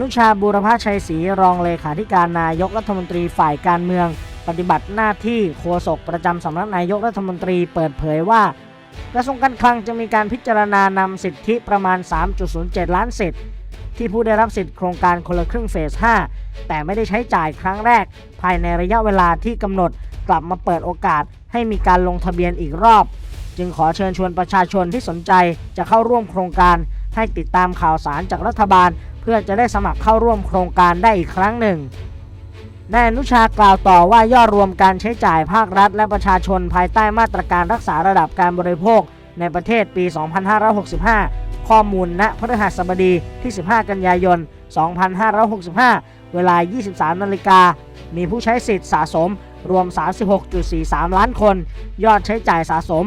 นุชาบูรพชัยศรีรองเลขาธิการนายกรัฐมนตรีฝ่ายการเมือง ปฏิบัติหน้าที่โฆษกประจำสำนักนายกรัฐมนตรีเปิดเผยว่ากระทรวงการคลังจะมีการพิจารณานำสิทธิประมาณ 3.07 ล้านสิทธิ์ที่ผู้ได้รับสิทธิโครงการคนละครึ่งเฟส 5 แต่ไม่ได้ใช้จ่ายครั้งแรก ภายในระยะเวลาที่กำหนดกลับมาเปิดโอกาสให้มีการลงทะเบียนอีกรอบ จึงขอเชิญชวนประชาชนที่สนใจจะเข้าร่วมโครงการ ให้ติดตามข่าวสารจากรัฐบาล เพื่อจะได้สมัครเข้าร่วมโครงการได้อีกครั้งหนึ่งนายอนุชากล่าวต่อว่ายอดรวมการใช้จ่ายภาครัฐ และประชาชนภายใต้มาตรการรักษาระดับการบริโภค ในประเทศปี 2565 ข้อมูลณพฤหัสบดีที่ 15 กันยายน 2565 เวลา 23 นาฬิกา มีผู้ใช้สิทธิ์สะสมรวม 36.43 ล้านคน ยอดใช้จ่ายสะสม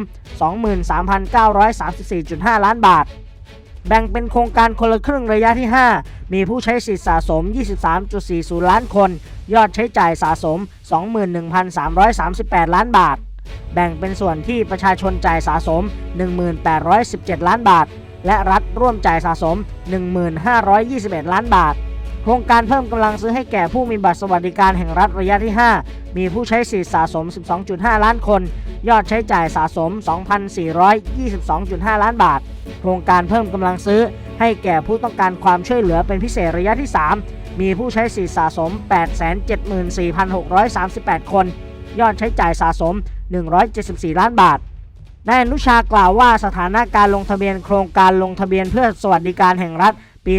23,934.5 ล้านบาท แบ่งเป็นโครงการคนละครึ่งระยะที่ 5 มีผู้ใช้สิทธิ์สะสม 23.40 ล้านคน ยอดใช้จ่ายสะสม 21,338 ล้านบาท แบ่งเป็นส่วนที่ประชาชนจ่ายสะสม 1,817 ล้านบาท และรัฐร่วมจ่ายสะสม 1,521 ล้านบาท โครงการเพิ่มกำลังซื้อให้แก่ผู้มีบัตรสวัสดิการแห่งรัฐระยะที่ 5 มีผู้ใช้สิทธิ์สะสม 12.5 ล้านคน ยอดใช้จ่ายสะสม 2,422.5 ล้านบาท โครงการเพิ่มกำลังซื้อให้แก่ผู้ต้องการความช่วยเหลือเป็นพิเศษระยะที่ 3 มีผู้ใช้สิทธิ์สะสม 874,638 คน ยอดใช้จ่ายสะสม 174 ล้านบาทนายอนุชากล่าวว่าสถานะการลงทะเบียนโครงการลงทะเบียนเพื่อสวัสดิการแห่งรัฐ ปี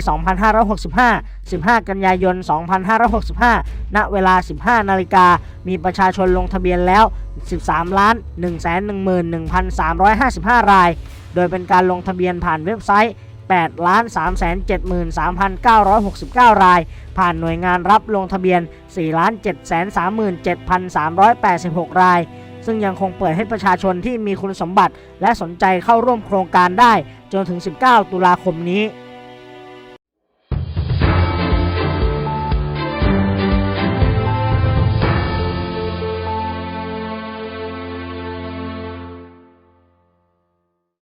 2565 15 กันยายน 2565 ณ เวลา 15 นาฬิกา มีประชาชนลงทะเบียนแล้ว 13 ล้าน 111,355 ราย โดยเป็นการลงทะเบียนผ่านเว็บไซต์8ล้าน373,969 ราย ผ่านหน่วยงานรับลงทะเบียน 4 ล้าน737,386 ราย ซึ่งยังคงเปิดให้ประชาชนที่มีคุณสมบัติและสนใจเข้าร่วมโครงการได้ จนถึง 19 ตุลาคมนี้